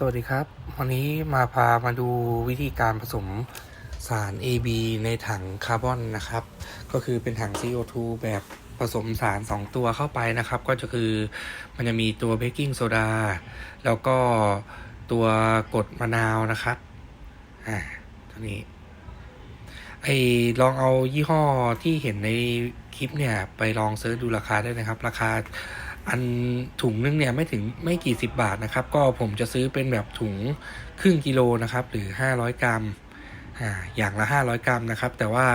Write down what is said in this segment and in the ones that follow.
สวัสดีครับ วันนี้มาพามาดูวิธีการผสมสาร AB ในถังคาร์บอนนะครับ ก็คือเป็นถัง CO2 แบบผสมสาร 2 ตัวเข้าไปนะครับ ก็จะคือมันจะมีตัวเบกกิ้งโซดาแล้วก็ตัวกดมะนาวนะครับอ่าตัวนี้ไอลองเอายี่ห้อที่เห็นในคลิปเนี่ย ไปลองเซิร์ชดูราคาได้นะครับ ราคา อันถุงนึงเนี่ยไม่ถึงไม่กี่สิบบาทนะครับ ก็ผมจะซื้อเป็นแบบถุงครึ่งกิโลนะครับ หรือ 500 กรัมอ่าอย่างละ 500 กรัมนะครับ แต่ว่า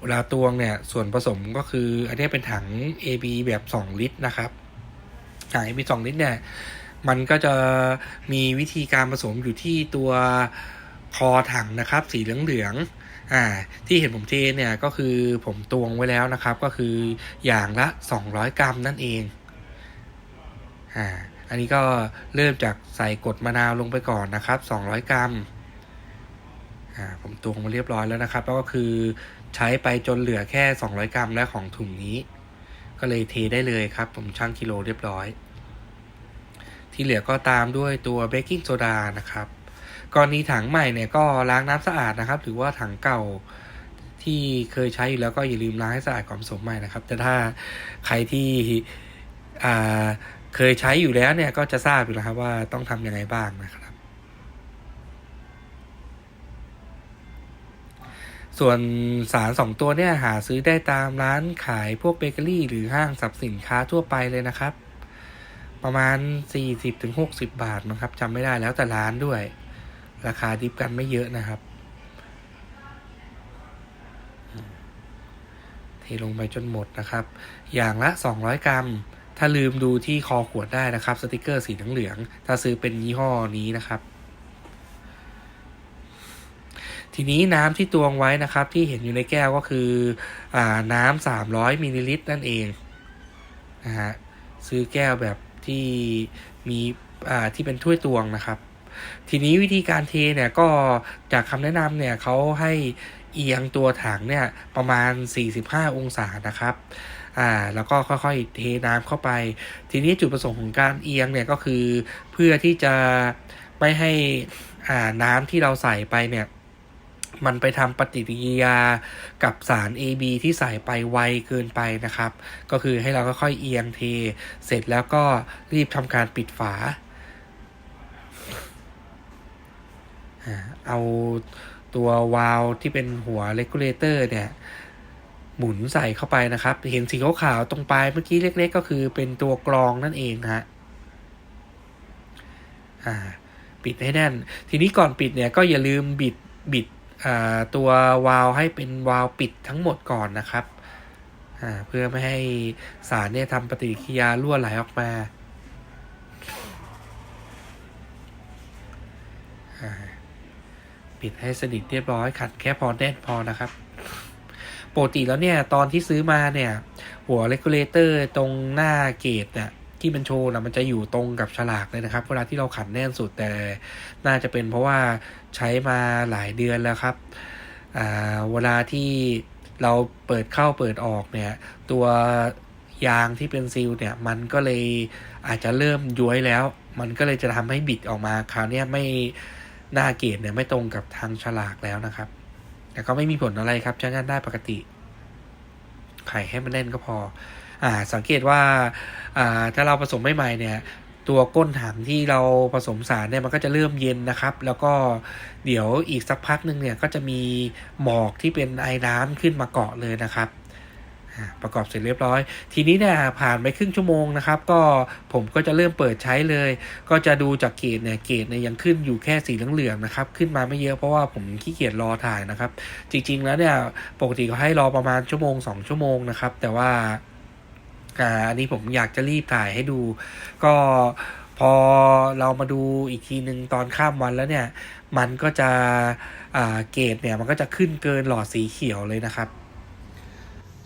เวลาตวงเนี่ยส่วนผสมก็คืออันนี้เป็นถัง AB แบบ 2 ลิตรนะครับถัง AB 2 ลิตรเนี่ยมันก็จะมีวิธีการผสมอยู่ที่ตัวคอถังนะครับ สีเหลืองๆอ่าที่เห็นผมเทเนี่ยก็คือผมตวงไว้แล้วนะครับ ก็คืออย่างละ 200 กรัมนั่นเอง อ่าอันนี้ก็เริ่มจากใส่กดมะนาวลงไปก่อนนะครับ 200 กรัมอ่าผมตวงมาเรียบร้อยแล้วนะครับ แล้วก็คือใช้ไปจนเหลือแค่ 200 กรัมและของถุงนี้ ก็เลยเทได้เลยครับ ผมชั่งกิโลเรียบร้อย ที่เหลือก็ตามด้วยตัวเบกกิ้งโซดานะครับกรณีถังใหม่เนี่ยก็ล้างน้ำสะอาดนะครับหรือว่าถังเก่าที่เคยใช้อยู่แล้วก็อย่าลืมล้างให้สะอาดก่อนผสมใหม่นะครับ แต่ถ้าใครที่อ่า เคยใช้อยู่แล้วเนี่ยก็จะทราบอยู่แล้วครับว่าต้องทำยังไงบ้างนะครับ ส่วนสารสองตัวเนี่ยหาซื้อได้ตามร้านขายพวกเบเกอรี่ หรือห้างสรรพสินค้าทั่วไปเลยนะครับ ประมาณ 40-60 บาทนะครับจำไม่ได้แล้วแต่ร้านด้วย ราคาดิฟกันไม่เยอะนะครับเทลงไปจนหมดนะครับ อย่างละ 200 กรัม ถ้าลืมดูที่คอขวดได้นะครับ สติกเกอร์สีเหลืองถ้าซื้อเป็นยี่ห้อนี้นะครับทีนี้น้ำที่ตวงไว้นะครับ ที่เห็นอยู่ในแก้วก็คืออน้ำ300มิลลิลิตรนั่นเองนะฮะซื้อแก้วแบบที่มีที่เป็นถ้วยตวงนะครับ ทีนี้วิธีการเทเนี่ยก็จากคำแนะนำเนี่ยเขาให้ เอียงตัวถังเนี่ยประมาณ 45 องศานะครับอ่าแล้วก็ค่อยๆเทน้ำเข้าไป ทีนี้จุดประสงค์ของการเอียงเนี่ยก็คือเพื่อที่จะไม่ให้อ่าน้ำที่เราใส่ไปเนี่ยมันไปทำปฏิกิริยากับสาร AB ที่ใส่ไปไวเกินไปนะครับ ก็คือให้เราค่อยๆเอียงเท เสร็จแล้วก็รีบทำการปิดฝาอ่าเอา ตัววาล์วที่เป็นหัวเลกูเลเตอร์เนี่ย หมุนใส่เข้าไปนะครับ เห็นสีขาวๆตรงปลายเมื่อกี้เล็ก ๆ ก็คือเป็นตัวกรองนั่นเองฮะอ่า ปิดให้แน่น ทีนี้ก่อนปิดเนี่ยก็อย่าลืมบิดบิดอ่าตัววาล์วให้เป็นวาล์วปิดทั้งหมดก่อนนะครับอ่าเพื่อไม่ให้สารเนี่ยทำปฏิกิริยารั่วไหลออกมา ปิดให้สนิทเรียบร้อยขัดแค่พอแน่นพอนะครับปกติแล้วเนี่ย ตอนที่ซื้อมาเนี่ย หัวเลกูเลเตอร์ตรงหน้าเกตเนี่ยที่มันโชว์นะมันจะอยู่ตรงกับฉลากเลยนะครับ เวลาที่เราขันแน่นสุดแต่น่าจะเป็นเพราะว่าใช้มาหลายเดือนแล้วครับเวลาที่เราเปิดเข้าเปิดออกเนี่ย ตัวยางที่เป็นซีลเนี่ย มันก็เลยอาจจะเริ่มย้วยแล้ว มันก็เลยจะทำให้บิดออกมาคราวนี้ไม่ หน้าเกตเนี่ยไม่ตรงกับทางฉลากแล้วนะครับ แต่ก็ไม่มีผลอะไรครับใช้งานได้ปกติไข่ให้มันแน่นก็พออ่าสังเกตว่าอ่าถ้าเราผสมใหม่ๆเนี่ย ตัวก้นถังที่เราผสมสารเนี่ยมันก็จะเริ่มเย็นนะครับ แล้วก็เดี๋ยวอีกสักพักหนึ่งเนี่ยก็จะมีหมอกที่เป็นไอ้น้ำขึ้นมาเกาะเลยนะครับ ประกอบเสร็จเรียบร้อย ทีนี้เนี่ยผ่านไปครึ่งชั่วโมงนะครับ ก็ผมก็จะเริ่มเปิดใช้เลย ก็จะดูจากเกรดเนี่ยเกรดเนี่ยยังขึ้นอยู่แค่สีเหลืองๆนะครับ ขึ้นมาไม่เยอะเพราะว่าผมขี้เกียจรอถ่ายนะครับ จริง ๆ แล้วเนี่ยปกติเขาให้รอประมาณชั่วโมงสองชั่วโมงนะครับ แต่ว่าอันนี้ผมอยากจะรีบถ่ายให้ดู ก็พอเรามาดูอีกทีหนึ่งตอนข้ามวันแล้วเนี่ย มันก็จะเกรดเนี่ยมันก็จะขึ้นเกินหลอดสีเขียวเลยนะครับ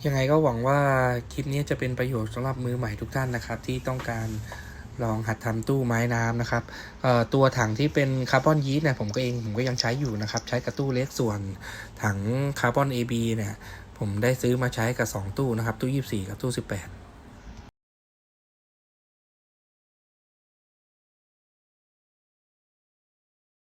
ยังไงก็หวังว่าคลิปนี้จะเป็นประโยชน์สำหรับมือใหม่ทุกท่านนะครับ ที่ต้องการลองหัดทำตู้ไม้น้ำนะครับตัวถังที่เป็นคาร์บอนยีสต์เนี่ยผมก็เองผมก็ยังใช้อยู่นะครับ ใช้กับตู้เล็กส่วนถังคาร์บอน AB เนี่ยผมได้ซื้อมาใช้กับ 2 ตู้นะครับ ตู้ 24 กับตู้ 18